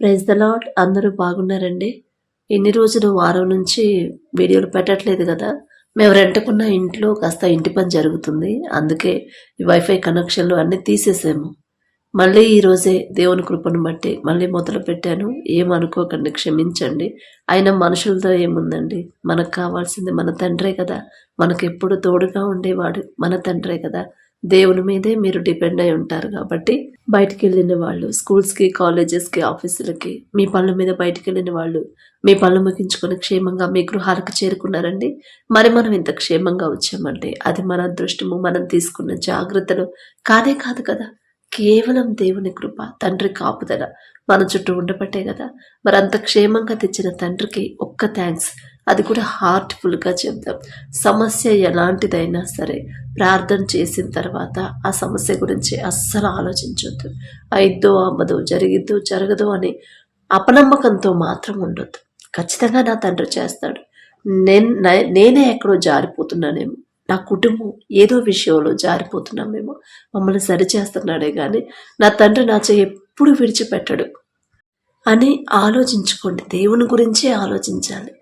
Praise the lot అందరూ బాగున్నారండి. ఎన్ని రోజులు వారం నుంచి వీడియోలు పెట్టట్లేదు కదా. మేము రెంట్కున్న ఇంట్లో కాస్త ఇంటి పని జరుగుతుంది. అందుకే ఈ వైఫై కనెక్షన్లు అన్నీ తీసేసాము. మళ్ళీ ఈరోజే దేవుని కృపను బట్టి మళ్ళీ మొదలు పెట్టాను. ఏమనుకోకండి క్షమించండి. అయినా మనుషులతో ఏముందండి? మనకు కావాల్సింది మన తండ్రే కదా. మనకు ఎప్పుడు తోడుగా ఉండేవాడు మన తండ్రే కదా. దేవుని మీదే మీరు డిపెండ్ అయి ఉంటారు కాబట్టి బయటికి వెళ్ళిన వాళ్ళు స్కూల్స్కి కాలేజెస్కి ఆఫీసులకి మీ పనుల మీద బయటికి వెళ్ళిన వాళ్ళు మీ పనులు ముగించుకొని క్షేమంగా మీ గృహాలకు చేరుకున్నారండి. మరి మనం ఇంత క్షేమంగా వచ్చామంటే అది మన అదృష్టము మనం తీసుకున్న జాగ్రత్తలు. కానే కాదు కదా కేవలం దేవుని కృప తండ్రి కాపుదల మన చుట్టూ ఉండబట్టే కదా. మరి అంత క్షేమంగా తెచ్చిన తండ్రికి ఒక్క థ్యాంక్స్ అది కూడా హార్ట్ఫుల్గా చెప్దాం. సమస్య ఎలాంటిదైనా సరే ప్రార్థన చేసిన తర్వాత ఆ సమస్య గురించి అస్సలు ఆలోచించొద్దు. అయిద్దో అవ్వదో జరిగిద్దో జరగదో అని అపనమ్మకంతో మాత్రం ఉండొద్దు. ఖచ్చితంగా నా తండ్రి చేస్తాడు. నేను నేనే ఎక్కడో జారిపోతున్నానేమో. నా కుటుంబం ఏదో విషయంలో జారిపోతున్నామేమో మమ్మల్ని సరిచేస్తున్నాడే కానీ నా తండ్రి నా చేయి ఎప్పుడు విడిచిపెట్టడు. అని ఆలోచించుకోండి. దేవుని గురించే ఆలోచించాలి.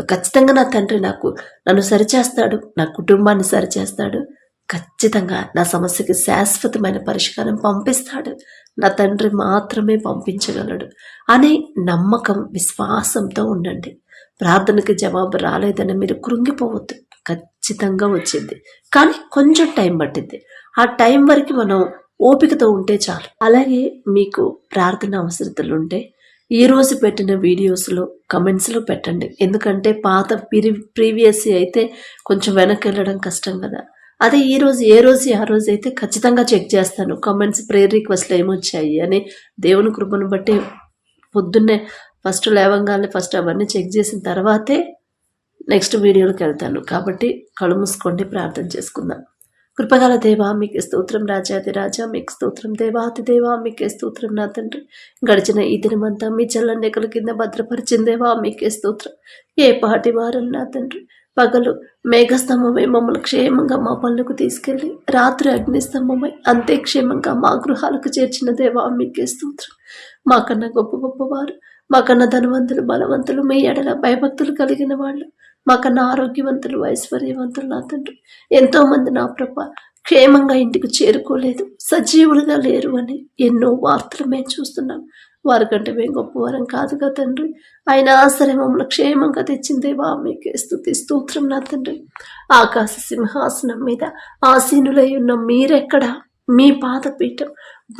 ఖచ్చితంగా నా తండ్రి నాకు నన్ను సరిచేస్తాడు నా కుటుంబాన్ని సరిచేస్తాడు. ఖచ్చితంగా నా సమస్యకి శాశ్వతమైన పరిష్కారం పంపిస్తాడు. నా తండ్రి మాత్రమే పంపించగలడు అనే నమ్మకం విశ్వాసంతో ఉండండి. ప్రార్థనకి జవాబు రాలేదని మీరు కృంగిపోవద్దు. ఖచ్చితంగా వచ్చింది. కానీ కొంచెం టైం పట్టింది. ఆ టైం వరకు మనం ఓపికతో ఉంటే చాలు. అలాగే మీకు ప్రార్థన అవసరతలు ఉంటే ఈ రోజు పెట్టిన వీడియోస్లో కమెంట్స్లో పెట్టండి. ఎందుకంటే పాత ప్రీ ప్రీవియస్ అయితే కొంచెం వెనక్కి వెళ్ళడం కష్టం కదా. అదే ఈరోజు ఏ రోజు ఆ రోజు అయితే ఖచ్చితంగా చెక్ చేస్తాను. కమెంట్స్ ప్రేయర్ రిక్వెస్ట్లు ఏమొచ్చాయి అని దేవుని కృపను బట్టి పొద్దున్నే ఫస్ట్ లేవంగానే ఫస్ట్ అవన్నీ చెక్ చేసిన తర్వాతే నెక్స్ట్ వీడియోలోకి వెళ్తాను. కాబట్టి కళ్ళు మూసుకోండి ప్రార్థన చేసుకుందాం. కృపగల దేవా మీకు స్తోత్రం రాజాది రాజా మీకు స్తోత్రం దేవాతి దేవా మీకే స్తోత్రం నా తండ్రి. గడిచిన ఈ దినమంతా మీ చల్లని కింద భద్రపరిచిన దేవా మీకే స్తోత్రం. ఏ పాటి వారం నా తండ్రి? పగలు మేఘస్తంభమై మమ్మల్ని క్షేమంగా మా పనులకు తీసుకెళ్ళి రాత్రి అగ్నిస్తంభమై అంతే క్షేమంగా మా గృహాలకు చేర్చిన దేవా మీకే స్తోత్రం. మాకన్నా గొప్ప గొప్పవారు మాకన్నా ధనవంతులు బలవంతులు మీ ఎడల భయభక్తులు కలిగిన వాళ్ళు మాకన్నా ఆరోగ్యవంతులు ఐశ్వర్యవంతులు నా తండ్రి. ఎంతోమంది నా ప్రభ క్షేమంగా ఇంటికి చేరుకోలేదు సజీవులుగా లేరు అని ఎన్నో వార్తలు మేము చూస్తున్నాం. వారికంటే మేము గొప్పవారం కాదుగా తండ్రి. అయినా సరే మమ్మల్ని క్షేమంగా తెచ్చిందేవా? మీకే స్థుతి స్తోత్రం నా తండ్రి. ఆకాశ సింహాసనం మీద ఆసీనులై ఉన్న మీరెక్కడ? మీ పాదపీఠం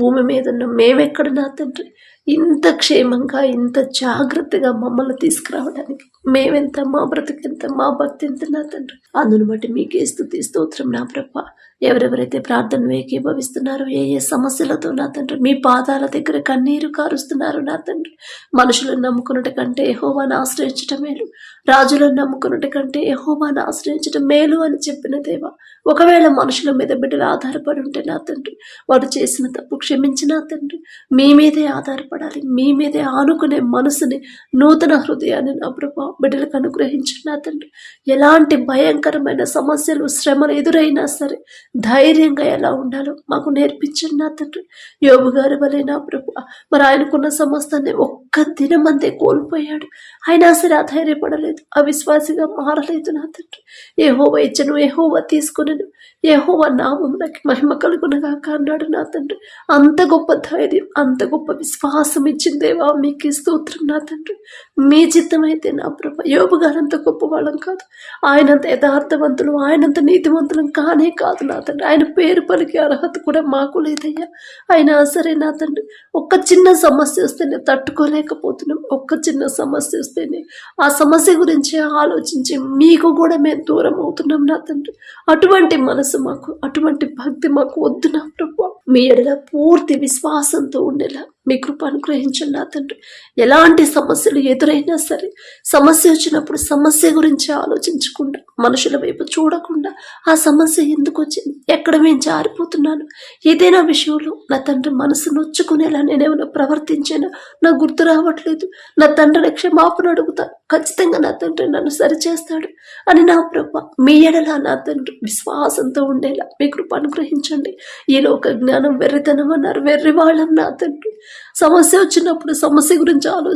భూమి మీద ఉన్న మేమెక్కడ నా తండ్రి? ఇంత క్షేమంగా ఇంత జాగ్రత్తగా మమ్మల్ని తీసుకురావడానికి మేమెంత మా బ్రతికెంత మా భక్తి ఎంత నా తండ్రి. అందును బట్టి మీకే స్తుతి స్తోత్రం నా ప్రభ. ఎవరెవరైతే ప్రార్థన ఏకీభవిస్తున్నారో ఏ ఏ సమస్యలతో నా తండ్రి మీ పాదాల దగ్గర కన్నీరు కారుస్తున్నారు నా తండ్రి. మనుషులను నమ్ముకున్నట కంటే యహోవాను ఆశ్రయించటం మేలు. రాజులను నమ్ముకున్నట కంటే యహోవాను ఆశ్రయించటం మేలు అని చెప్పిన దేవా ఒకవేళ మనుషుల మీద బిడ్డలు ఆధారపడి ఉంటే నా తండ్రి వాడు చేసిన తప్పు క్షమించిన తండ్రి. మీ మీదే ఆధారపడాలి మీ మీదే ఆనుకునే మనసుని నూతన హృదయాన్ని నా ప్రభా బిడ్డలకు అనుగ్రహించిన తండ్రి. ఎలాంటి భయంకరమైన సమస్యలు శ్రమలు ఎదురైనా సరే ధైర్యంగా ఎలా ఉండాలో మాకు నేర్పించండి నా తండ్రి. యోగు గారి వలె నా ప్రభు. మరి ఆయనకున్న సమస్తాన్ని ఒక్క దినమంతే కోల్పోయాడు. అయినా సరే అధైర్యపడలేదు అవిశ్వాసిగా మారలేదు నా తండ్రి. ఏహోవ ఇచ్చను ఏహోవ తీసుకునను. ఏహోవ నామం నాకు మహిమ కలుగునగా అన్నాడు నా తండ్రి. అంత గొప్ప ధైర్యం అంత గొప్ప విశ్వాసం ఇచ్చిందేవా మీకు స్తోత్రం నా తండ్రి. మీ చిత్తమైతే నా ప్రభ. యోబు గారంత గొప్ప వాళ్ళం కాదు. ఆయనంత యథార్థవంతులు ఆయనంత నీతివంతులం కానే కాదు నా తండ్రి. ఆయన పేరు పలికి అర్హత కూడా మాకు లేదయ్యా. అయినా సరే నా తండ్రి. ఒక్క చిన్న సమస్య వస్తేనే తట్టుకోలేకపోతున్నాం. ఒక్క చిన్న సమస్య వస్తేనే ఆ సమస్య గురించి ఆలోచించి మీకు కూడా మేము దూరం అవుతున్నాం నా తండ్రి. అటువంటి మనసు మాకు అటువంటి భక్తి మాకు వద్దు నా ప్రభు. మీ ఎడల పూర్తి విశ్వాసంతో ఉండేలా మీ కృప అనుగ్రహించండి నా తండ్రి. ఎలాంటి సమస్యలు ఎదురైనా సరే సమస్య వచ్చినప్పుడు సమస్య గురించి ఆలోచించకుండా మనుషుల వైపు చూడకుండా ఆ సమస్య ఎందుకు వచ్చింది ఎక్కడ మేము జారిపోతున్నాను ఏదైనా విషయంలో నా తండ్రి మనసు నొచ్చుకునేలా నేనేమైనా ప్రవర్తించాను? నాకు గుర్తు రావట్లేదు. నా తండ్రిని క్షమాపణ అడుగుతాను ఖచ్చితంగా నా తండ్రి నన్ను సరిచేస్తాడు అని నా ప్రభ మీ ఎడలా నా తండ్రి విశ్వాసంతో ఉండేలా మీ కృప అనుగ్రహించండి. ఈ లోక జ్ఞానం వెర్రితనం అన్నారు వెర్రి వాళ్ళం నా తండ్రి. సమస్య వచ్చినప్పుడు సమస్య గురించి ఆలో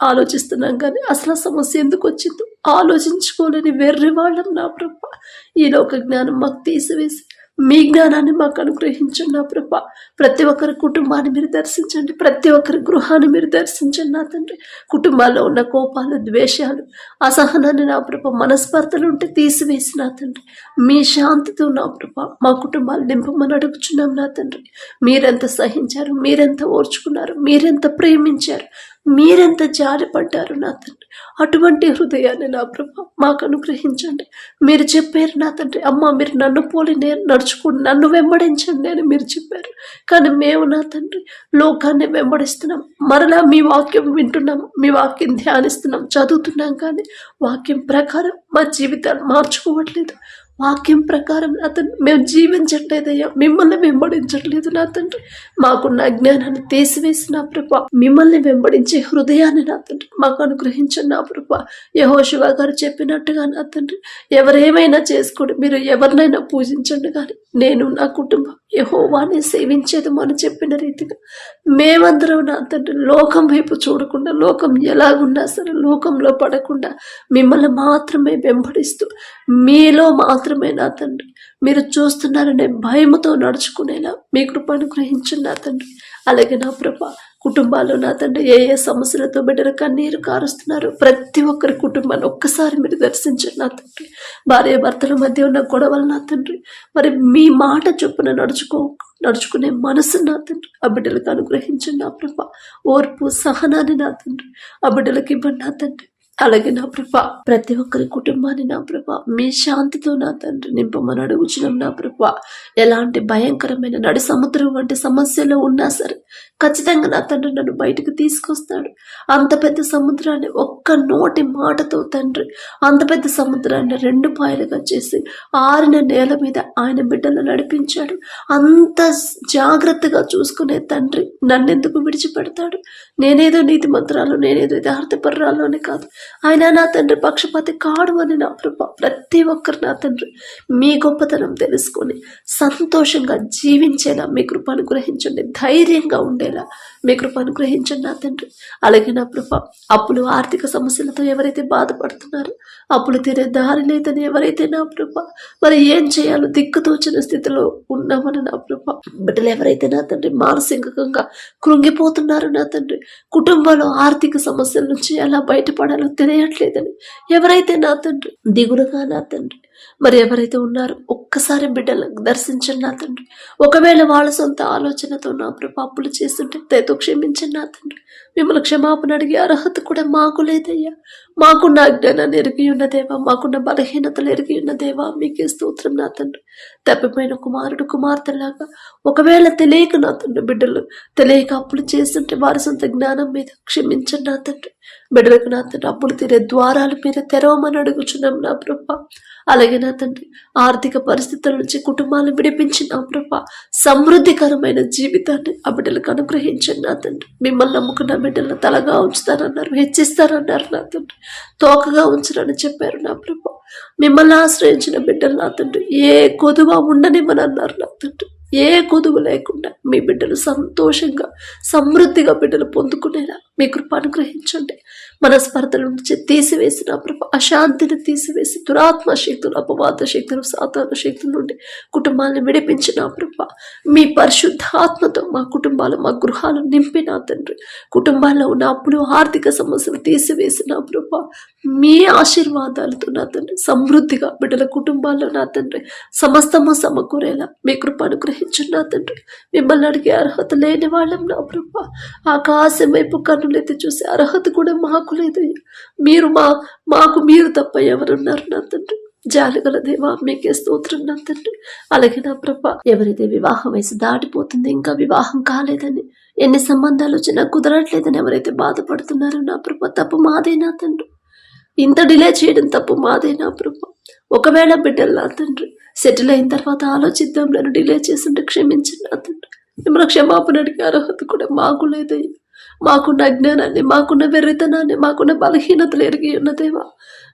ఆలోచిస్తున్నాం కానీ అసలు సమస్య ఎందుకు వచ్చిందో ఆలోచించుకోలేని వెర్రి వాళ్ళం నా ప్రభ. ఈ లోక జ్ఞానం మాకు తీసివేసి మీ జ్ఞానాన్ని మాకు అనుగ్రహించండి నా ప్రభ. ప్రతి ఒక్కరి కుటుంబాన్ని మీరు దర్శించండి. ప్రతి ఒక్కరి గృహాన్ని మీరు దర్శించండి నా తండ్రి. కుటుంబాల్లో ఉన్న కోపాలు ద్వేషాలు అసహనాన్ని నా ప్రభ మనస్పర్ధలు ఉంటే తీసివేసి నా తండ్రి. మీ శాంతితో నా ప్రభ మా కుటుంబాలు నింపమని అడుగుచున్నాం నా తండ్రి. మీరెంత సహించారు? మీరెంత ఓర్చుకున్నారు? మీరెంత ప్రేమించారు? మీరెంత జారిపడ్డారు నా తండ్రి? అటువంటి హృదయాన్ని నా ప్రభ మాకు అనుగ్రహించండి. మీరు చెప్పారు నా తండ్రి అమ్మ మీరు నన్ను పోలి నేను నడుచుకుని నన్ను వెంబడించండి అని మీరు చెప్పారు. కానీ మేము నా తండ్రి లోకాన్ని వెంబడిస్తున్నాం. మరలా మీ వాక్యం వింటున్నాం మీ వాక్యం ధ్యానిస్తున్నాం చదువుతున్నాం కానీ వాక్యం ప్రకారం మా జీవితాలు మార్చుకోవట్లేదు. వాక్యం ప్రకారం నా తండ్రి మేము జీవించట్లేదయ్యా మిమ్మల్ని వెంబడించట్లేదు నా తండ్రి. మాకున్న అజ్ఞానాన్ని తీసివేసి నా ప్రభ. మిమ్మల్ని వెంబడించే హృదయాన్ని నా తండ్రి. మాకు అనుగ్రహించండి నా ప్రభ. యహోశివ గారు చెప్పినట్టుగా నా తండ్రి. ఎవరేమైనా చేసుకోండి మీరు ఎవరినైనా పూజించండి కానీ నేను నా కుటుంబం యహోవాని సేవించేది అని చెప్పిన రీతిగా మేమందరం నా తండ్రి లోకం వైపు చూడకుండా లోకం ఎలాగున్నా సరే లోకంలో పడకుండా మిమ్మల్ని మాత్రమే వెంబడిస్తూ మీలో మాత్రం మాత్రమే నా తండ్రి. మీరు చూస్తున్నారనే భయముతో నడుచుకునేలా మీ కృప అనుగ్రహించండి నా తండ్రి. అలాగే నా ప్రభ కుటుంబాల్లో నా తండ్రి ఏ ఏ సమస్యలతో బిడ్డలు కన్నీరు కారుస్తున్నారు ప్రతి ఒక్కరి కుటుంబాన్ని ఒక్కసారి మీరు దర్శించండి నా తండ్రి. భార్య భర్తల మధ్య ఉన్న గొడవలు నా తండ్రి. మరి మీ మాట చొప్పున నడుచుకో నడుచుకునే మనసు నా తండ్రి. ఆ బిడ్డలకు అనుగ్రహించండి నా ప్రభ. ఓర్పు సహనాన్ని నా తండ్రి. ఆ బిడ్డలకు ఇవ్వండి నా తండ్రి. అలాగే నా ప్రభ ప్రతి ఒక్కరి కుటుంబాన్ని నా ప్రభ మీ శాంతితో నా తండ్రి నింపమని అడుగుచున్నాం నా ప్రభ. ఎలాంటి భయంకరమైన నడు సముద్రం వంటి సమస్యలు ఉన్నా సరే ఖచ్చితంగా నా తండ్రి నన్ను బయటకు తీసుకొస్తాడు. అంత పెద్ద సముద్రాన్ని ఒక్క నోటి మాటతో తండ్రి అంత పెద్ద సముద్రాన్ని రెండు పాయలుగా చేసి ఆరిన నేల మీద ఆయన బిడ్డలు నడిపించాడు. అంత జాగ్రత్తగా చూసుకునే తండ్రి నన్నెందుకు విడిచిపెడతాడు? నేనేదో నీతి మంత్రాలు నేనేదో యథార్థపర్రాలు అని కాదు. ఆయన నా తండ్రి పక్షపాతి కాడు అని నా ప్రభ ప్రతి ఒక్కరు నా తండ్రి. మీ గొప్పతనం తెలుసుకొని సంతోషంగా జీవించేలా మీ కృప అనుగ్రహించండి. ధైర్యంగా ఉండేలా మీ కృప అనుగ్రహించండి నా తండ్రి. అలాగే నా కృప. అప్పులు ఆర్థిక సమస్యలతో ఎవరైతే బాధపడుతున్నారో అప్పులు తీరే దారి లేదని ఎవరైతే నా కృప మరి ఏం చేయాలో దిక్కుతోచిన స్థితిలో ఉన్నామని నా కృప. బిడ్డలు ఎవరైతే నా తండ్రి మానసికంగా కృంగిపోతున్నారో నా తండ్రి కుటుంబంలో ఆర్థిక సమస్యల నుంచి ఎలా బయటపడాలో తెలియట్లేదని ఎవరైతే నా తండ్రి దిగులుగా నా తండ్రి మరి ఎవరైతే ఉన్నారో ఒక్కసారి బిడ్డలకు దర్శించండి నా తండ్రి. ఒకవేళ వాళ్ళ సొంత ఆలోచనతో నా ప్రభు అప్పులు చేస్తుంటే దయతో క్షమించండి నా తండ్రి. మిమ్మల్ని క్షమాపణ అడిగే అర్హత కూడా మాకు లేదయ్యా. మాకున్న అజ్ఞానాన్ని ఎరిగి ఉన్న దేవా మాకున్న బలహీనతలు ఎరిగి ఉన్న దేవా మీకే స్తోత్రం నా తండ్రి. తప్పిపోయిన కుమారుడు కుమార్తెలాగా ఒకవేళ తెలియక నా తండ్రి బిడ్డలు తెలియక అప్పులు చేస్తుంటే వారి సొంత జ్ఞానం మీద క్షమించండి నా తండ్రి. బిడ్డలకు నా తండ్రి అప్పులు తీరే ద్వారాలు మీద తెరవమని అడుగుచున్నాం నా ప్రభా. అలాగే నా తండ్రి ఆర్థిక పరిస్థితుల నుంచి కుటుంబాలను విడిపించి నా ప్రభ సమృద్ధికరమైన జీవితాన్ని ఆ బిడ్డలకు అనుగ్రహించండి నా తండ్రి. మిమ్మల్ని నమ్ముకున్న బిడ్డలను తలగా ఉంచుతారన్నారు హెచ్చిస్తారన్నారు నా తండ్రి. తోకగా ఉంచరని చెప్పారు నా ప్రభ. మిమ్మల్ని ఆశ్రయించిన బిడ్డలు నా తండ్రి. ఏ కొదువ ఉండనివ్వని అన్నారు నా తండ్రి. ఏ కొదువు లేకుండా మీ బిడ్డలు సంతోషంగా సమృద్ధిగా బిడ్డలు పొందుకునేలా మీ కృప అనుగ్రహించండి. మనస్పర్ధల నుంచి తీసివేసిన ప్రభ అశాంతిని తీసివేసి దురాత్మ శక్తులు అపవాద శక్తులు సాధారణ శక్తుల నుండి కుటుంబాలను విడిపించిన ప్రభ. మీ పరిశుద్ధాత్మతో మా కుటుంబాలు మా గృహాలు నింపిన తండ్రి. కుటుంబాల్లో ఉన్న అప్పులు ఆర్థిక సమస్యలు తీసివేసిన ప్రభ. మీ ఆశీర్వాదాలతో నా తండ్రి సమృద్ధిగా బిడ్డల కుటుంబాల్లో నా తండ్రి సమస్తము సమకూరేలా మీ కృప అనుగ్రహించండి నా తండ్రి. మిమ్మల్ని అడిగే అర్హత లేని వాళ్ళం నా ప్రభ. ఆకాశం వైపు కను అయితే చూసే అర్హత కూడా మాకు లేదయ్యా. మీరు మా మాకు మీరు తప్ప ఎవరున్నారు నా తండ్రి. జాలిగల దేవా మీకే స్తోత్రం నా తండ్రి. అలాగే నా ప్రభ ఎవరైతే వివాహం వయసు దాటిపోతుంది ఇంకా వివాహం కాలేదని ఎన్ని సంబంధాలు వచ్చినా కుదరట్లేదని ఎవరైతే బాధపడుతున్నారో నా ప్రభ తప్పు మాదే నా తండ్రి. ఇంత డిలే చేయడం తప్పు మాదే నా ప్రభ. ఒకవేళ బిడ్డలు నా తండ్రి సెటిల్ అయిన తర్వాత ఆలోచిద్దాం నన్ను డిలే చేస్తుంటే క్షమించండి నా తండ్రి. మిమ్మల్ని క్షమాపణ అడిగే అర్హత కూడా మాకు లేదయ్యా. మాకున్న అజ్ఞానాన్ని మాకున్న వెర్రితనాన్ని మాకున్న బలహీనతలు ఎరిగి ఉన్నదేవా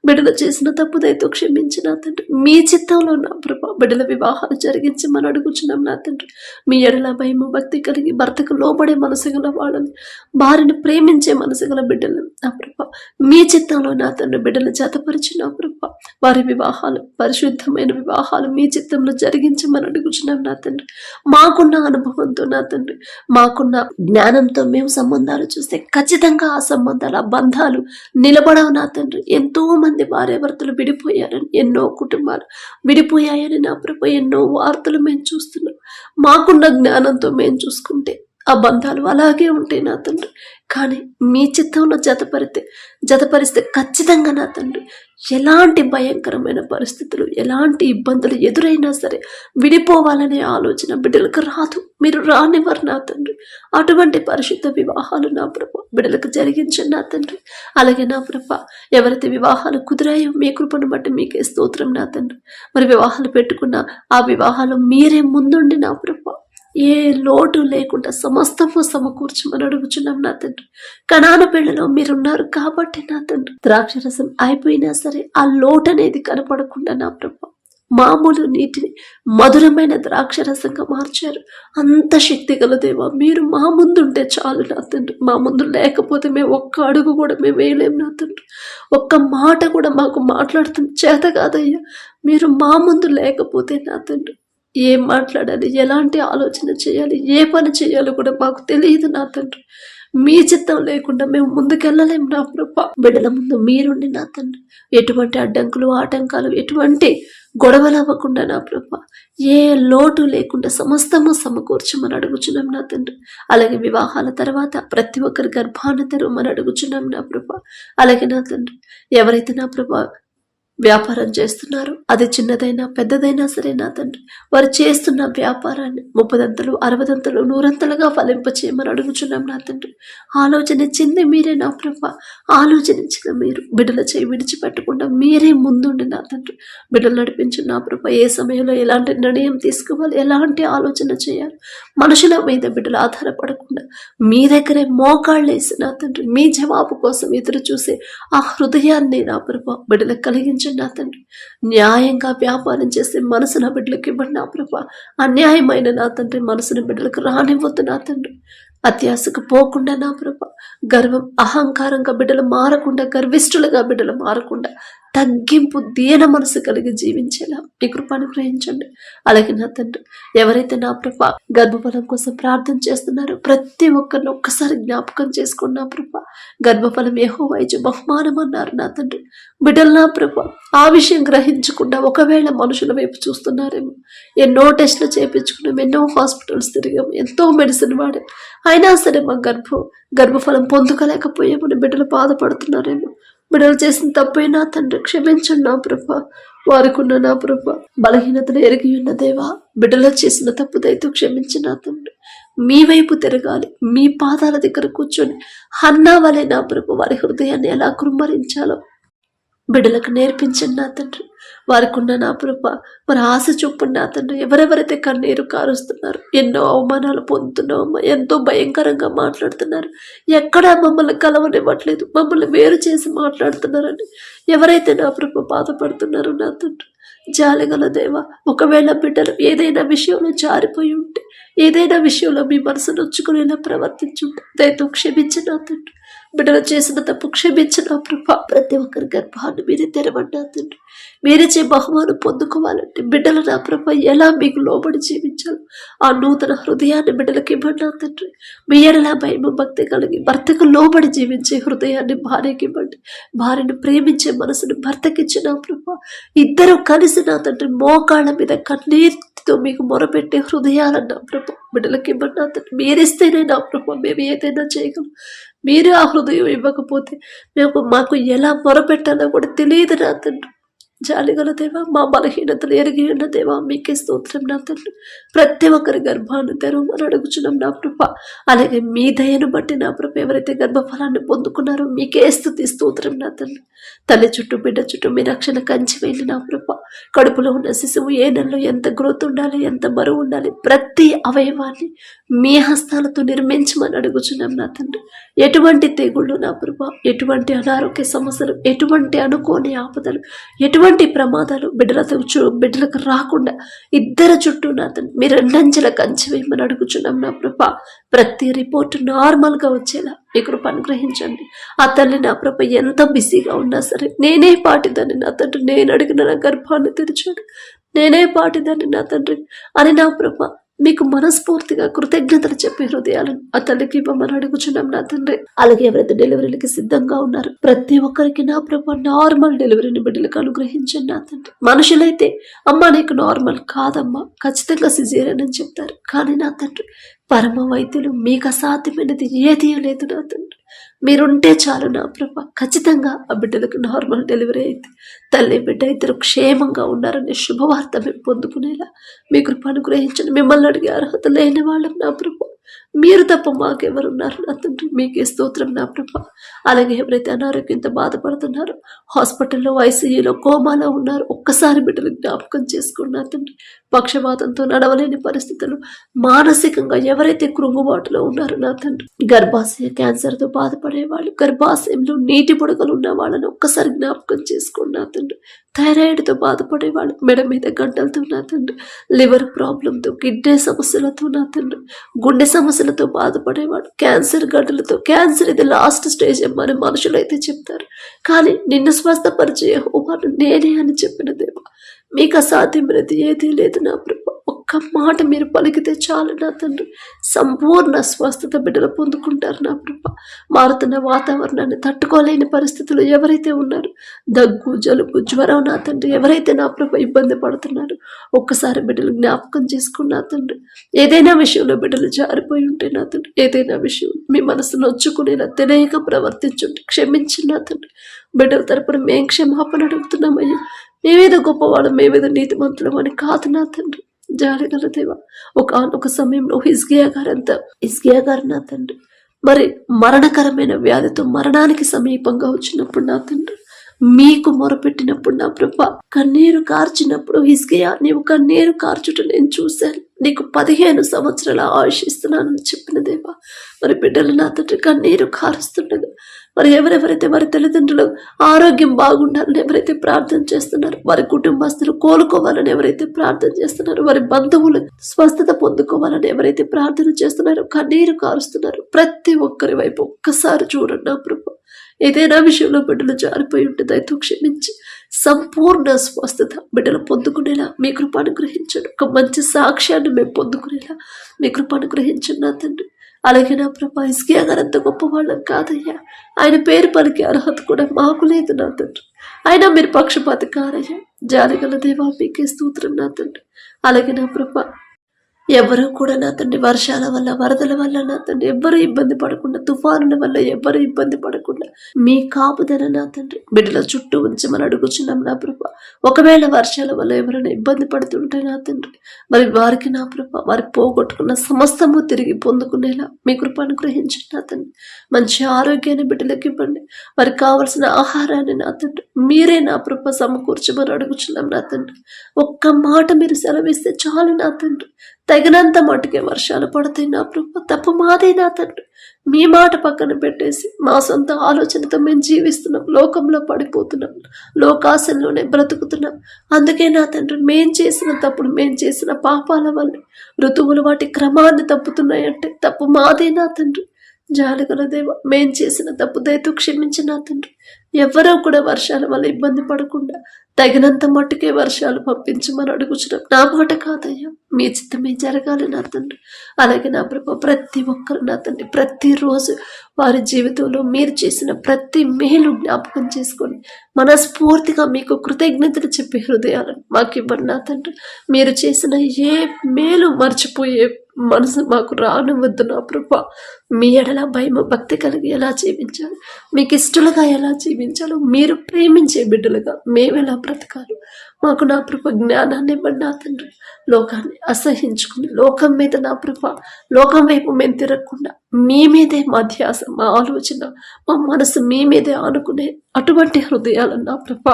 బిడ్డలు చేసిన తప్పుదైతే క్షమించి నా తండ్రి. మీ చిత్తంలో నా ప్రభా బిడ్డల వివాహాలు జరిగించి మనం అడుగుచున్నాం నా తండ్రి. మీ ఎడల భయము భక్తి కలిగి భర్తకు లోబడే మనసు గల వాళ్ళని భార్యను ప్రేమించే మనసు గల బిడ్డలు నా ప్రభా మీ చిత్తంలో నా తండ్రి బిడ్డలు జతపరిచి నా ప్రభా వారి వివాహాలు పరిశుద్ధమైన వివాహాలు మీ చిత్తంలో జరిగించి మనం అడుగుచున్నాం నా తండ్రి. మాకున్న అనుభవంతో నా తండ్రి మాకున్న జ్ఞానంతో మేము సంబంధాలు చూస్తే ఖచ్చితంగా ఆ సంబంధాలు ఆ బంధాలు నిలబడవు నా తండ్రి. ఎంతో మంది భార్యాభర్తలు విడిపోయారని ఎన్నో కుటుంబాలు విడిపోయాయని నా ప్రభు ఎన్నో వార్తలు మేము చూస్తున్నాం. మాకున్న జ్ఞానంతో మేము చూసుకుంటే ఆ బంధాలు అలాగే ఉంటాయి నా తండ్రి. కానీ మీ చిత్తంలో జతపరితే జతపరిస్తే ఖచ్చితంగా నా తండ్రి ఎలాంటి భయంకరమైన పరిస్థితులు ఎలాంటి ఇబ్బందులు ఎదురైనా సరే విడిపోవాలనే ఆలోచన బిడ్డలకు రాదు. మీరు రానివ్వరు నా తండ్రి. అటువంటి పరిశుద్ధ వివాహాలు నా ప్రభ బిడ్డలకు జరిగించండి నా తండ్రి. అలాగే నా ప్రభ ఎవరైతే వివాహాలు కుదిరాయో మీ కృపను బట్టి మీకే స్తోత్రం నా తండ్రి. మరి వివాహాలు పెట్టుకున్న ఆ వివాహాలు మీరే ముందుండి నా ప్రభ. ఏ లోటు లేకుండా సమస్తము సమకూర్చమని అడుగుచున్నాం నా తండ్రి. కణాన పెళ్ళిలో మీరున్నారు కాబట్టి నా తండ్రి. ద్రాక్షరసం అయిపోయినా సరే ఆ లోటు అనేది కనపడకుండా నా ప్రభ. మామూలు నీటిని మధురమైన ద్రాక్షరసంగా మార్చారు. అంత శక్తి గలదేవా మీరు మా ముందు ఉంటే చాలు నా తండ్రి. మా ముందు లేకపోతే మేము ఒక్క అడుగు కూడా మేము వేయలేం నా తండ్రి. ఒక్క మాట కూడా మాకు మాట్లాడుతున్న చేత కాదయ్యా. మీరు మా ముందు లేకపోతే నా తండ్రి. ఏం మాట్లాడాలి? ఎలాంటి ఆలోచన చేయాలి? ఏ పని చేయాలో కూడా మాకు తెలియదు నా తండ్రి. మీ చిత్తం లేకుండా మేము ముందుకెళ్ళలేము నా ప్రభ. బిడ్డల ముందు మీరుండి నా తండ్రి. ఎటువంటి అడ్డంకులు ఆటంకాలు ఎటువంటి గొడవలు అవ్వకుండా నా ప్రభ. ఏ లోటు లేకుండా సమస్తము సమకూర్చమని అడుగుచున్నాం నా తండ్రి. అలాగే వివాహాల తర్వాత ప్రతి ఒక్కరి గర్భాన్ని తెరవమని అడుగుచున్నాం నా ప్రభ. అలాగే నా తండ్రి. ఎవరైతే నా ప్రభ వ్యాపారం చేస్తున్నారు. అది చిన్నదైనా పెద్దదైనా సరే నా తండ్రి. వారు చేస్తున్న వ్యాపారాన్ని ముప్పదంతలు అరవదంతలు నూరంతలుగా ఫలింపచేయమని అడుగుచున్నాం నా తండ్రి. ఆలోచన చింది మీరే నా ప్రభ. ఆలోచనించిన మీరు బిడ్డల చేయి విడిచిపెట్టకుండా మీరే ముందుండి నా తండ్రి. బిడ్డలు నడిపించిన నా ప్రభ ఏ సమయంలో ఎలాంటి నిర్ణయం తీసుకోవాలి ఎలాంటి ఆలోచన చేయాలి? మనుషుల మీద బిడ్డలు ఆధారపడకుండా మీ దగ్గరే మోకాళ్ళు వేసి నా తండ్రి మీ జవాబు కోసం ఎదురు చూసే ఆ హృదయాన్ని నా ప్రభ బిడ్డలకు కలిగించండి నా తండ్రి న్యాయంగా వ్యాపారం చేసే మనసు నా బిడ్డలకు ఇవ్వండి నా ప్రభా. అన్యాయమైన నా తండ్రి మనసుని బిడ్డలకు రానివ్వద్దు నా తండ్రి. అత్యాశకు పోకుండా నా ప్రభ. గర్వం అహంకారంగా బిడ్డలు మారకుండా గర్విష్ఠులుగా బిడ్డలు మారకుండా తగ్గింపు దీన మనసు కలిగి జీవించేలా నీ కృపను గ్రహించండి అలాగే నా తండ్రి ఎవరైతే నా ప్రభ గర్భఫలం కోసం ప్రార్థన చేస్తున్నారో ప్రతి ఒక్కరిని ఒక్కసారి జ్ఞాపకం చేసుకున్న ప్రభ. గర్భఫలం ఏహో వైద్య బహుమానం అన్నారు నా తండ్రి. బిడ్డలు నా ప్రభ ఆ విషయం గ్రహించకుండా ఒకవేళ మనుషుల వైపు చూస్తున్నారేమో ఎన్నో టెస్టులు చేయించుకున్నాం ఎన్నో హాస్పిటల్స్ తిరిగాం ఎంతో మెడిసిన్ వాడాం అయినా సరే మా గర్భం గర్భఫలం పొందుకోలేకపోయామని బిడ్డలు బాధపడుతున్నారేమో బిడ్డలు చేసిన తప్పైనా తండ్రి క్షమించండి నా ప్రభ. వారికున్న నా ప్రభ. బలహీనతలు ఎరిగి ఉన్న దేవా బిడ్డలో చేసిన తప్పు దయతో క్షమించి నా తండ్రి. మీ వైపు తిరగాలి మీ పాదాల దగ్గర కూర్చొని హన్నా వలె నా ప్రభు వారి హృదయాన్ని ఎలా కృంభరించాలో బిడ్డలకు నేర్పించండి నా తండ్రి. వారికి ఉన్న నా ప్రభ మరి ఆశ చూపండి నా తండ్రి ఎవరెవరైతే కన్నీరు కారుస్తున్నారు ఎన్నో అవమానాలు పొందుతున్నామమ్మా ఎంతో భయంకరంగా మాట్లాడుతున్నారు ఎక్కడా మమ్మల్ని కలవనివ్వట్లేదు మమ్మల్ని వేరు చేసి మాట్లాడుతున్నారని ఎవరైతే నా ప్రభ బాధపడుతున్నారో నా తండ్రి. జాలిగల దేవ ఒకవేళ బిడ్డలు ఏదైనా విషయంలో జారిపోయి ఉంటే ఏదైనా విషయంలో మీ మనసు నొచ్చుకునేలా ప్రవర్తించుంటే దయతో క్షమించిన తండ్రి. బిడ్డలు చేసిన తప్పు క్షమించిన ప్రభా. ప్రతి ఒక్కరి గర్భాన్ని మీరే తెరవండి తండ్రి. మీరిచ్చే బహుమానం పొందుకోవాలంటే బిడ్డలు నా ప్రభ ఎలా మీకు లోబడి జీవించాలి ఆ నూతన హృదయాన్ని బిడ్డలకి ఇవ్వండి తండ్రి. మీ ఎడలా భయం భక్తి కలిగి భర్తకు లోబడి జీవించే హృదయాన్ని భార్యకి ఇవ్వండి. భార్యను ప్రేమించే మనసుని భర్తకిచ్చి నా ప్రభ. ఇద్దరు కలిసి నా తండ్రి మోకాళ్ళ మీద కన్నీటితో మీకు మొరపెట్టే హృదయాలన్న నా ప్రభ బిడ్డలకి ఇవ్వండి నా తండ్రి. మీరిస్తేనే నా ప్రభ మేము ఏదైనా చేయగలం. మీరే ఆ హృదయం ఇవ్వకపోతే మేము మాకు ఎలా మొరపెట్టాలో కూడా తెలియదు నా తండ్రి. జాలిగల దేవా మా బలహీనతలు ఎరిగి ఉన్న దేవా మీకే స్తోత్రం నా తండ్రి ప్రతి ఒక్కరి గర్భాన్ని తెరవమని అడుగుచున్నాం నా కృప. అలాగే మీ దయను బట్టి నా కృప ఎవరైతే గర్భఫలాన్ని పొందుకున్నారో మీకే స్థుతి స్తోత్రం నా తండ్రి తల్లి చుట్టూ బిడ్డ చుట్టూ మీ రక్షణ కంచి వెళ్ళి నా కృప. కడుపులో ఉన్న శిశువు ఏ నెలలో ఎంత గ్రోత్ ఉండాలి ఎంత బరువు ఉండాలి ప్రతి అవయవాన్ని మీ హస్తాలతో నిర్మించమని అడుగుచున్నాం నా తండ్రి ఎటువంటి తెగుళ్ళు నా కృప ఎటువంటి అనారోగ్య సమస్యలు ఎటువంటి అనుకోని ఆపదలు ఎటువంటి ప్రమాదాలు బిడ్డలతో చు- బిడ్డలకు రాకుండా ఇద్దరు చుట్టూ నాతను తండ్రి మీరు రెండంచెల కంచి వేయమని అడుగుచున్నాం నా ప్రభ. ప్రతి రిపోర్ట్ నార్మల్గా వచ్చేలా మీ కృప అనుగ్రహించండి. ఆ తల్లి నా ప్రభ ఎంత బిజీగా ఉన్నా సరే నేనే పాటిదాన్ని నా తండ్రి. నేను అడిగిన నా గర్భాన్ని తెరిచాడు. నేనే పాటిదాన్ని నా తండ్రి అని నా ప్రభ మీకు మనస్ఫూర్తిగా కృతజ్ఞతలు చెప్పే హృదయాలను ఆ తల్లికి ఇవ్వమని అడుగుచున్నాం నా తండ్రి. అలాగే ఎవరైతే డెలివరీలకి సిద్ధంగా ఉన్నారు ప్రతి ఒక్కరికి నా ప్రభు నార్మల్ డెలివరీని బిడ్డలకు అనుగ్రహించండి నా తండ్రి. మనుషులైతే అమ్మ నీకు నార్మల్ కాదమ్మా ఖచ్చితంగా సిజేరియన్ అని చెప్తారు. కానీ నా తండ్రి పరమ వైద్యులు మీకు అసాధ్యమైనది ఏది లేదు నా తండ్రి. మీరుంటే చాలు నా ప్రభ. ఖచ్చితంగా ఆ బిడ్డలకు నార్మల్ డెలివరీ అయింది తల్లి బిడ్డ ఇద్దరు క్షేమంగా ఉన్నారనే శుభవార్త మేము పొందుకునేలా మీ కృప అనుగ్రహించండి. మిమ్మల్ని అడిగే అర్హత లేని వాళ్ళం నా ప్రభ. మీరు తప్ప మాకెవరున్నారు? నా తండ్రి మీకే స్తోత్రం నా ప్రభ. అలాగే ఎవరైతే అనారోగ్యంతో బాధపడుతున్నారో హాస్పిటల్లో ఐసీయూలో కోమాలో ఉన్నారు ఒక్కసారి బిడ్డలు జ్ఞాపకం చేసుకోండి నా తండ్రి. పక్షపాతంతో నడవలేని పరిస్థితులు మానసికంగా ఎవరైతే కృంగుబాటులో ఉన్నారో నా తండ్రి. గర్భాశయ క్యాన్సర్తో బాధపడేవాళ్ళు గర్భాశయంలో నీటి బుడగలు ఉన్న వాళ్ళని ఒక్కసారి జ్ఞాపకం చేసుకోండి నా తండ్రి. థైరాయిడ్తో బాధపడేవాళ్ళు మెడ మీద గంటలతో నా తండ్రి. లివర్ ప్రాబ్లంతో కిడ్నీ సమస్యలతో నా తండ్రి. గుండె సమస్యలతో బాధపడేవాడు క్యాన్సర్ గడ్డలతో క్యాన్సర్ ఇది లాస్ట్ స్టేజ్ అని మనుషులు అయితే చెప్తారు. కానీ నిన్ను స్వస్థపరిచే హోమాను నేనే అని చెప్పిన దేవా. మీకు అసాధ్యమైనది ఏదీ లేదు నా ప్రభు. ఒక్క మాట మీరు పలికితే చాలు నా తండ్రి. సంపూర్ణ స్వస్థత బిడ్డలు పొందుకుంటారు నా ప్రభ. మారుతున్న వాతావరణాన్ని తట్టుకోలేని పరిస్థితులు ఎవరైతే ఉన్నారో? దగ్గు జలుబు జ్వరం నా తండ్రి. ఎవరైతే నా ప్రభ ఇబ్బంది పడుతున్నారు? ఒక్కసారి బిడ్డలు జ్ఞాపకం చేసుకున్న నా తండ్రి. ఏదైనా విషయంలో బిడ్డలు జారిపోయి ఉంటే నా తండ్రి. ఏదైనా విషయం మీ మనసు నొచ్చుకునేలా తెలియక ప్రవర్తించుంటే క్షమించిన నా తండ్రి. బిడ్డల తరపున మేం క్షమాపణ అడుగుతున్నామయ్యా. మేమేదో గొప్పవాళ్ళం మేమేదో నీతిమంతులం అని కాదు నా తండ్రి. జాలిగల దేవ ఒక ఒక సమయంలో హిజ్గియా గారంతా హిజ్గియా గారు నా తండ్రి. మరి మరణకరమైన వ్యాధితో మరణానికి సమీపంగా వచ్చినప్పుడు నా తండ్రి మీకు మొరపెట్టినప్పుడు నా ప్రభ కన్నీరు కార్చినప్పుడు హిస్కియా నీవు కన్నీరు కార్చుట నేను చూశాను. నీకు పదిహేను సంవత్సరాల ఆయుష్ చెప్పిన దేవా మరి బిడ్డలు నా తండ్రి కన్నీరు కారుస్తుండగా మరి ఎవరెవరైతే వారి తల్లిదండ్రులు ఆరోగ్యం బాగుండాలని ఎవరైతే ప్రార్థన చేస్తున్నారు వారి కుటుంబస్తులు కోలుకోవాలని ఎవరైతే ప్రార్థన చేస్తున్నారు వారి బంధువులు స్వస్థత పొందుకోవాలని ఎవరైతే ప్రార్థన చేస్తున్నారో కన్నీరు కారుస్తున్నారు. ప్రతి ఒక్కరి వైపు ఒక్కసారి చూడండి నా ప్రభు. ఏదైనా విషయంలో బిడ్డలు జారిపోయి ఉంటే దయతో క్షమించి. సంపూర్ణ స్వస్థత బిడ్డలు పొందుకునేలా మీ కృప గ్రహించండి ఒక మంచి సాక్ష్యాన్ని మేము పొందుకునేలా మీ కృప గ్రహించండి నా తండ్రి. అలాగే నా ప్రభా ఇస్కియా గారు అంత గొప్పవాళ్ళం కాదయ్యా. ఆయన పేరు పనికి అర్హత కూడా మాకు లేదు నా తండ్రి. అయినా మీరు పక్షపాతి కారయ్యా. జాలిగల దేవా మీకే స్తోత్రం నా తండ్రి. అలాగే నా ప్రభా ఎవరు కూడా నా తండ్రి వర్షాల వల్ల వరదల వల్ల నా తండ్రి ఎవ్వరు ఇబ్బంది పడకుండా తుఫానుల వల్ల ఎవ్వరు ఇబ్బంది పడకుండా మీ కాపుదల నా తండ్రి. బిడ్డల చుట్టూ ఉంచమని అడుగుచున్నాం నా ప్రభ. ఒకవేళ వర్షాల వల్ల ఎవరైనా ఇబ్బంది పడుతుంటే నా తండ్రి మరి వారికి నా ప్రభ వారి పోగొట్టుకున్న సమస్తము తిరిగి పొందుకునేలా మీ కృప అనుగ్రహించండి నా తండ్రి. మంచి ఆరోగ్యాన్ని బిడ్డలకు ఇవ్వండి. వారికి కావలసిన ఆహారాన్ని నా తండ్రి మీరే నా ప్రభ సమకూర్చమని అడుగుచున్నాం నా తండ్రి. ఒక్క మాట మీరు సెలవిస్తే చాలు నా తండ్రి. తగినంత మటుకే వర్షాలు పడతాయి నా ప్రభు. తప్పు మాదే నా తండ్రి. మీ మాట పక్కన పెట్టేసి మా సొంత ఆలోచనతో మేము జీవిస్తున్నాం. లోకంలో పడిపోతున్నాం. లోకాశంలోనే బ్రతుకుతున్నాం. అందుకే నా తండ్రి మేం చేసిన తప్పుడు మేం చేసిన పాపాల వల్ల ఋతువులు వాటి క్రమాన్ని తప్పుతున్నాయంటే తప్పు మాదే నా తండ్రి. జాలగల దేవ మేం చేసిన తప్పు దయతో క్షమించిన తండ్రి. ఎవరో కూడా వర్షాల వల్ల ఇబ్బంది పడకుండా తగినంత మట్టుకే వర్షాలు పంపించమని అడుగుచున్నాం. నా మాట కాదయ్యా మీ చిత్తమే జరగాలి నా తండ్రి. అలాగే నా ప్రభు ప్రతి ఒక్కరు నా తండ్రి ప్రతిరోజు వారి జీవితంలో మీరు చేసిన ప్రతి మేలు జ్ఞాపకం చేసుకొని మనస్ఫూర్తిగా మీకు కృతజ్ఞతలు చెప్పే హృదయాలను మాకు ఇవ్వండి నా తండ్రి. మీరు చేసిన ఏ మేలు మర్చిపోయే మనసు మాకు రానివద్దు నా ప్రభా. మీ ఎడల భయం భక్తి కలిగి ఎలా జీవించాలి? మీకు ఇష్టలుగా ఎలా జీవించాలో మీరు ప్రేమించే బిడ్డలుగా మేము ఎలా బ్రతకాలి? మాకు నా ప్రభ జ్ఞానాన్ని ఇవ్వండి నా తండ్రి. లోకాన్ని అసహించుకుని లోకం మీద నా ప్రభ లోకం వైపు మేము తిరగకుండా మీ మీదే మా ధ్యాస మా ఆలోచన మా మనసు మీ మీదే ఆనుకునే అటువంటి హృదయాలను నా ప్రభ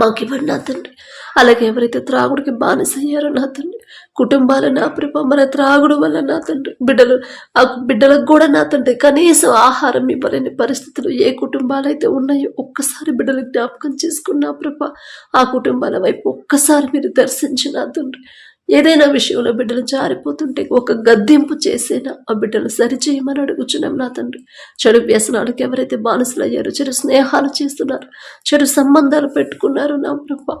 మాకు ఇవ్వండి నా తండ్రి. అలాగే ఎవరైతే త్రాగుడికి బానిసయ్యారో నా తండ్రి కుటుంబాలు నా ప్రభ మన త్రాగుడు వల్ల నా తండ్రి బిడ్డలు ఆ బిడ్డలకు కూడా నా తండ్రి. కనీసం ఆహారం ఇవ్వలేని పరిస్థితులు ఏ కుటుంబాలు అయితే ఉన్నాయో ఒక్కసారి బిడ్డలు జ్ఞాపకం చేసుకున్నా ప్రభ ఆ కుటుంబాల వైపు ఒక్కసారి మీరు దర్శించిన తండ్రి. ఏదైనా విషయంలో బిడ్డలు జారిపోతుంటే ఒక గద్దెంపు చేసేనా? ఆ బిడ్డలు సరిచేయమని అడుగుచున్నాం నా తండ్రి. చెడు వ్యసనాలకు ఎవరైతే బానిసలయ్యారో చెడు స్నేహాలు చేస్తున్నారు చెడు సంబంధాలు పెట్టుకున్నారు నా ప్రభ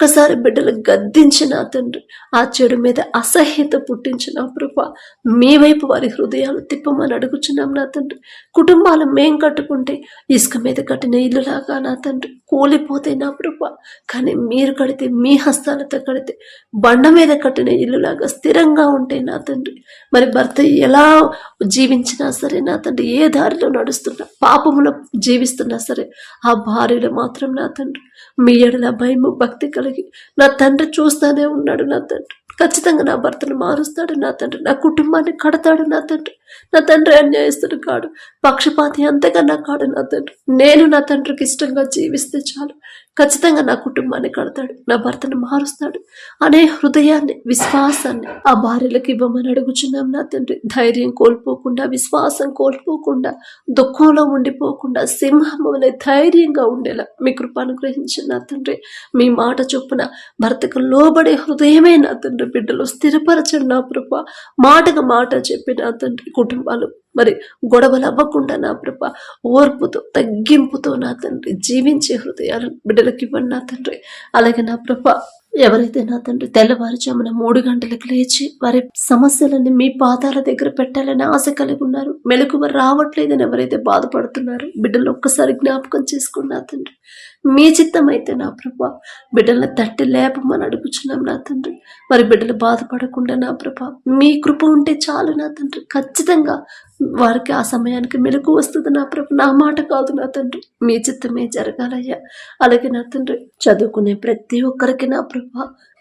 ఒక్కసారి బిడ్డలు గద్దించిన తండ్రి ఆ చెడు మీద అసహ్యత పుట్టించిన ప్రభ మీ వైపు వారి హృదయాలు తిప్పమని అడుగుచున్నాం నా తండ్రి. కుటుంబాలు మేం కట్టుకుంటే ఇసుక మీద కట్టిన ఇల్లులాగా నా తండ్రి కూలిపోతే నా ప్రభ కానీ మీరు కడితే మీ హస్తాలతో కడితే బండ మీద కట్టిన ఇల్లులాగా స్థిరంగా ఉంటే నా తండ్రి. మరి భర్త ఎలా జీవించినా సరే నా తండ్రి ఏ దారిలో నడుస్తున్నా పాపములో జీవిస్తున్నా సరే ఆ భార్యలో మాత్రం నా తండ్రి. మీ ఎడల భయము భక్తి కలిగి నా తండ్రి చూస్తానే ఉన్నాడు నా తండ్రి. ఖచ్చితంగా నా భర్తను మారుస్తాడు నా తండ్రి. నా కుటుంబాన్ని కడతాడు నా తండ్రి. నా తండ్రి అన్యాయస్తుడు కాడు. పక్షపాతి అంతకన్నా కాడు నా తండ్రి. నేను నా తండ్రికి ఇష్టంగా జీవిస్తే చాలు. ఖచ్చితంగా నా కుటుంబాన్ని కడతాడు. నా భర్తను మారుస్తాడు. అనే హృదయాన్ని విశ్వాసాన్ని ఆ భార్యలకు ఇవ్వమని అడుగుచున్నాం నా తండ్రి. ధైర్యం కోల్పోకుండా విశ్వాసం కోల్పోకుండా దుఃఖంలో ఉండిపోకుండా సింహం వలె ధైర్యంగా ఉండేలా మీ కృప అనుగ్రహించిన నా తండ్రి. మీ మాట చొప్పున భర్తకు లోబడే హృదయమే నా తండ్రి. బిడ్డలు స్థిరపరచండి నా కృప. మాటకు మాట చెప్పి నా తండ్రి. కుటుంబాలు. మరి గొడవలు అవ్వకుండా నా ప్రభ ఓర్పుతో తగ్గింపుతో నా తండ్రి జీవించే హృదయాలను బిడ్డలకి ఇవ్వండి నా తండ్రి. అలాగే నా ప్రభ ఎవరైతే నా తండ్రి తెల్లవారుజామున మూడు గంటలకు లేచి వారి సమస్యలన్నీ మీ పాదాల దగ్గర పెట్టాలని ఆశ కలిగి ఉన్నారు మెలకువ రావట్లేదని ఎవరైతే బాధపడుతున్నారో బిడ్డలు ఒక్కసారి జ్ఞాపకం చేసుకుని నా తండ్రి మీ చిత్తం అయితే నా ప్రభా. బిడ్డలను తట్టి లేపమని అడుగుచున్నాం నా తండ్రి. మరి బిడ్డలు బాధపడకుండా నా ప్రభా మీ కృప ఉంటే చాలు నా తండ్రి. ఖచ్చితంగా వారికి ఆ సమయానికి మెలకు వస్తుంది నా ప్రభు. నా మాట కాదు నా తండ్రి. మీ చిత్తమే జరగాలయ్యా. అలాగే నా తండ్రి చదువుకునే ప్రతి ఒక్కరికి నా ప్రభు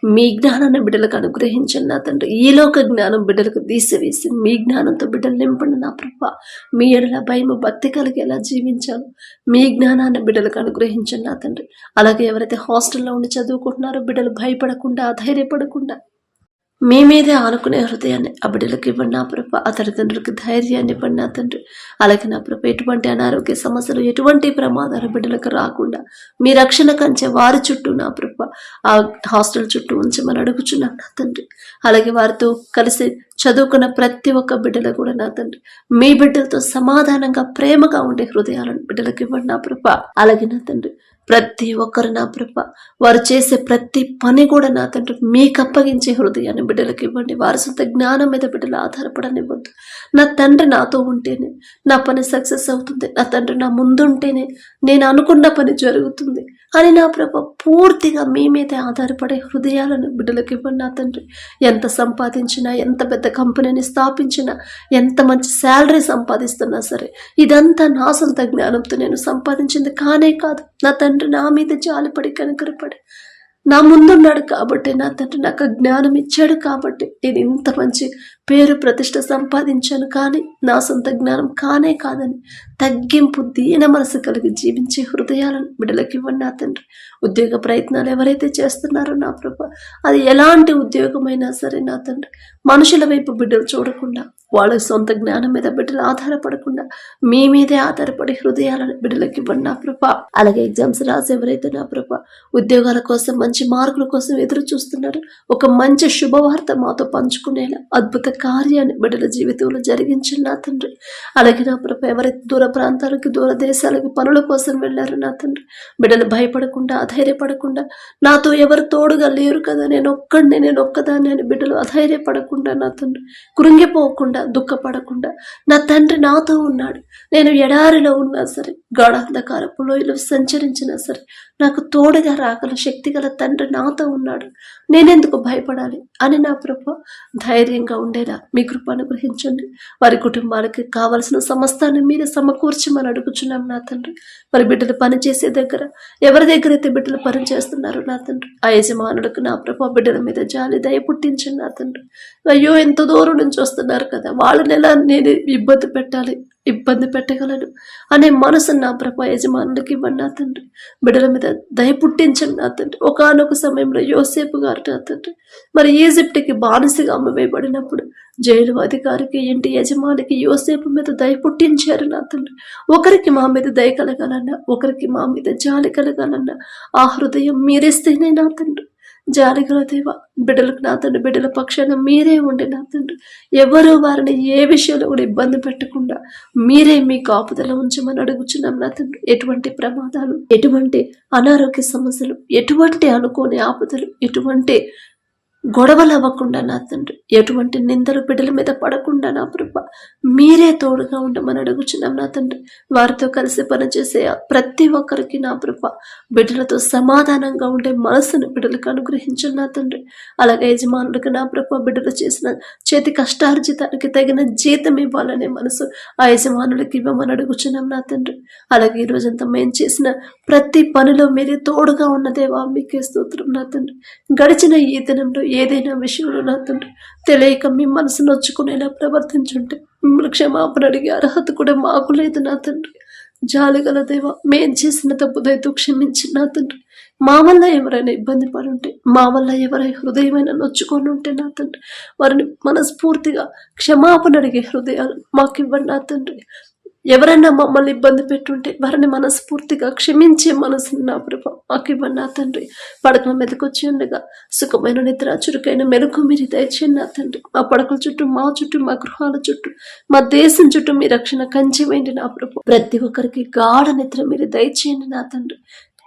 మీ జ్ఞానాన్ని బిడ్డలకు అనుగ్రహించండి నా తండ్రి. ఈ లోక జ్ఞానం బిడ్డలకు తీసివేసి మీ జ్ఞానంతో బిడ్డలు నింపండి నా ప్రభా. మీ ఎడల భయము భక్తి కలిగి ఎలా జీవించాలో మీ జ్ఞానాన్ని బిడ్డలకు అనుగ్రహించండి నా తండ్రి. అలాగే ఎవరైతే హాస్టల్లో ఉండి చదువుకుంటున్నారో బిడ్డలు భయపడకుండా ధైర్యపడకుండా మీ మీదే ఆనుకునే హృదయాన్ని ఆ బిడ్డలకు ఇవ్వండి నా ప్రభ ఆ తల్లిదండ్రులకు ధైర్యాన్ని ఇవ్వండి నా తండ్రి. అలాగే నా ప్రభ ఎటువంటి అనారోగ్య సమస్యలు ఎటువంటి ప్రమాదాలు బిడ్డలకు రాకుండా మీ రక్షణ కంచె వారి చుట్టూ నా ప్రభ ఆ హాస్టల్ చుట్టూ ఉంచమని అడుగుచున్నాను నా తండ్రి. అలాగే వారితో కలిసి చదువుకున్న ప్రతి ఒక్క బిడ్డలు కూడా నా తండ్రి. మీ బిడ్డలతో సమాధానంగా ప్రేమగా ఉండే హృదయాలను బిడ్డలకు ఇవ్వండి నా ప్రభ. అలాగే నా తండ్రి ప్రతి ఒక్కరు నా ప్రభ వారు చేసే ప్రతి పని కూడా నా తండ్రి మీకు అప్పగించే హృదయాన్ని బిడ్డలకు ఇవ్వండి. వారి సొంత జ్ఞానం మీద బిడ్డలు ఆధారపడనివ్వద్దు. నా తండ్రి నాతో ఉంటేనే నా పని సక్సెస్ అవుతుంది. నా తండ్రి నా ముందుంటేనే నేను అనుకున్న పని జరుగుతుంది అని నా ప్రభ పూర్తిగా మీ మీద ఆధారపడే హృదయాలను బిడ్డలకు ఇవ్వండి నా తండ్రి. ఎంత సంపాదించినా ఎంత పెద్ద కంపెనీని స్థాపించినా ఎంత మంచి శాలరీ సంపాదిస్తున్నా సరే ఇదంతా నా సొంత జ్ఞానంతో నేను సంపాదించింది కానే కాదు. నా తండ్రి తండ్రి నా మీద జాలిపడి కనకరపడి నా ముందున్నాడు కాబట్టి నా తండ్రి నాకు జ్ఞానం ఇచ్చాడు కాబట్టి నేను ఇంత మంచి పేరు ప్రతిష్ట సంపాదించాను కానీ నా సొంత జ్ఞానం కానే కాదని తగ్గింపు దీన మనసు కలిగి జీవించే హృదయాలను బిడ్డలకి ఇవ్వండి నా తండ్రి. ఉద్యోగ ప్రయత్నాలు ఎవరైతే చేస్తున్నారో నా ప్రభ అది ఎలాంటి ఉద్యోగమైనా సరే నా తండ్రి మనుషుల వైపు బిడ్డలు చూడకుండా వాళ్ళ సొంత జ్ఞానం మీద బిడ్డలు ఆధారపడకుండా మీ మీదే ఆధారపడి హృదయాలను బిడ్డలకి ఇవ్వండి నా ప్రభ. అలాగే ఎగ్జామ్స్ రాసి ఎవరైతే నా ప్రభ ఉద్యోగాల కోసం మంచి మార్కుల కోసం ఎదురు చూస్తున్నారు ఒక మంచి శుభవార్త మాతో పంచుకునేలా అద్భుత కార్యాన్ని బిడ్డల జీవితంలో జరిగించండి నా తండ్రి. అలాగే నా ప్రభ ఎవరైతే దూర ప్రాంతాలకి దూర దేశాలకి పనుల కోసం వెళ్ళారు నా తండ్రి. బిడ్డలు భయపడకుండా అధైర్యపడకుండా నాతో ఎవరు తోడుగా లేరు కదా నేను ఒక్కడిని నేను ఒక్కదాన్ని అని బిడ్డలు అధైర్యపడకుండా నా తండ్రి. కృంగిపోకుండా దుఃఖపడకుండా నా తండ్రి నాతో ఉన్నాడు. నేను ఎడారిలో ఉన్నా సరే గాఢాంధకారపు లోయలో సంచరించినా సరే నాకు తోడుగా రాగల శక్తి గల తండ్రి నాతో ఉన్నాడు. నేనెందుకు భయపడాలి అని నా ప్రభు ధైర్యంగా ఉండేలా మీ కృప అనుగ్రహించండి. వారి కుటుంబాలకి కావలసిన సమస్తాన్ని మీరే సమకూర్చమని అడుగుచున్నాం నా తండ్రి. మరి బిడ్డలు పని చేసే దగ్గర ఎవరి దగ్గర అయితే బిడ్డలు పని చేస్తున్నారు నా తండ్రి? ఆ యజమానులకు నా ప్రభు బిడ్డల మీద జాలి దయ పుట్టించండి నా తండ్రి. అయ్యో ఎంత దూరం నుంచి వస్తున్నారు కదా. వాళ్ళని ఎలా నేను ఇబ్బంది పెట్టాలి? ఇబ్బంది పెట్టగలను అనే మనసు నా ప్రభ యజమానులకు ఇవ్వండి నా తండ్రి. బిడ్డల మీద దయ పుట్టించండి నా తండ్రి. ఒకనొక సమయంలో యోసేపు గారు నా తండ్రి. మరి ఈజిప్ట్కి బానిసగా అమ్మవేయబడినప్పుడు జైలు అధికారికి ఇంటి యజమానికి యోసేపు మీద దయ పుట్టించారు నా తండ్రి. ఒకరికి మా మీద దయ కలగాలన్నా ఒకరికి మా మీద జాలి కలగాలన్నా ఆ హృదయం మీరేస్తేనే నా తండ్రి. జాలిగల దేవ బిడ్డలకు నా తండ్రి బిడ్డల పక్షాన మీరే ఉండి నా తండ్రి. ఎవరు వారిని ఏ విషయంలో కూడా ఇబ్బంది పెట్టకుండా మీరే మీ కాపుదల ఉంచమని అడుగుచున్నాం నా తండ్రి. ఎటువంటి ప్రమాదాలు ఎటువంటి అనారోగ్య సమస్యలు ఎటువంటి అనుకోని ఆపదలు ఎటువంటి గొడవలు అవ్వకుండా నా తండ్రి ఎటువంటి నిందలు బిడ్డల మీద పడకుండా నా ప్రభ మీరే తోడుగా ఉండమని అడుగుచున్నాం నా తండ్రి. వారితో కలిసి పనిచేసే ప్రతి ఒక్కరికి నా ప్రభ బిడ్డలతో సమాధానంగా ఉండే మనసును బిడ్డలకు అనుగ్రహించండి నా తండ్రి. అలాగే యజమానుడికి నా ప్రభ బిడ్డలు చేసిన చేతి కష్టార్జితానికి తగిన జీతం ఇవ్వాలనే మనసు ఆ యజమానులకి ఇవ్వమని అడుగుచున్నాం నా తండ్రి. అలాగే ఈ రోజంతా మేము చేసిన ప్రతి పనిలో మీరే తోడుగా ఉన్నదేవా మీకే స్తోత్రం నా తండ్రి. గడిచిన ఈ దినంలో ఏదైనా విషయంలో నా తండ్రి తెలియక మీ మనసు నొచ్చుకునేలా ప్రవర్తించుంటే మిమ్మల్ని క్షమాపణ అడిగే అర్హత కూడా మాకు లేదు నా తండ్రి. జాలిగల దేవ మేం చేసిన తప్పు దయతో క్షమించి నా తండ్రి. మా వల్ల ఎవరైనా ఇబ్బంది పడి మా వల్ల ఎవరైనా హృదయమైనా నొచ్చుకొని ఉంటే నా తండ్రి. వారిని మనస్ఫూర్తిగా క్షమాపణ అడిగే హృదయాలు మాకు ఇవ్వండి నా తండ్రి. ఎవరైనా మమ్మల్ని ఇబ్బంది పెట్టుంటే వారిని మనస్ఫూర్తిగా క్షమించే మనసుని నా ప్రభ మాకు ఇవ్వండి నా తండ్రి. పడకల మెదకొచ్చి ఉండగా సుఖమైన నిద్ర చురుకైన మెలకు మీరు దయచేయండి నా తండ్రి. మా పడకల చుట్టూ మా చుట్టూ మా గృహాల చుట్టూ మా దేశం చుట్టూ మీ రక్షణ కంచి నా ప్రభు. ప్రతి ఒక్కరికి గాఢ నిద్ర మీరు దయచేయండి నా తండ్రి.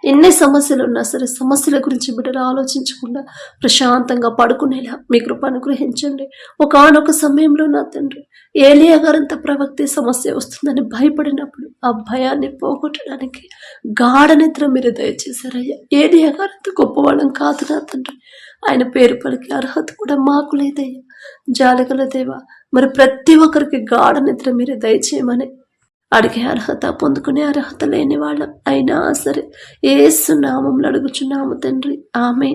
ఎన్ని సమస్యలు ఉన్నా సరే సమస్యల గురించి బిడ్డలు ఆలోచించకుండా ప్రశాంతంగా పడుకునేలా మీ కృప అనుగ్రహించండి. ఒకనొక సమయంలో నా తండ్రి ఏలియా గారంత ప్రవక్తి సమస్య వస్తుందని భయపడినప్పుడు ఆ భయాన్ని పోగొట్టడానికి గాఢ నిద్ర మీరు దయచేశారయ్యా. ఏలియా గారంత గొప్పవాళ్ళం కాదు నా తండ్రి. ఆయన పేరు పలికి అర్హత కూడా మాకు లేదయ్యా. జాలగల దేవా మరి ప్రతి ఒక్కరికి గాఢ నిద్ర మీరు దయచేయమని అడిగే అర్హత పొందుకునే అర్హత లేని వాళ్ళం. అయినా సరే ఏసు నామంలో అడుగుచున్నాము తండ్రి. ఆమె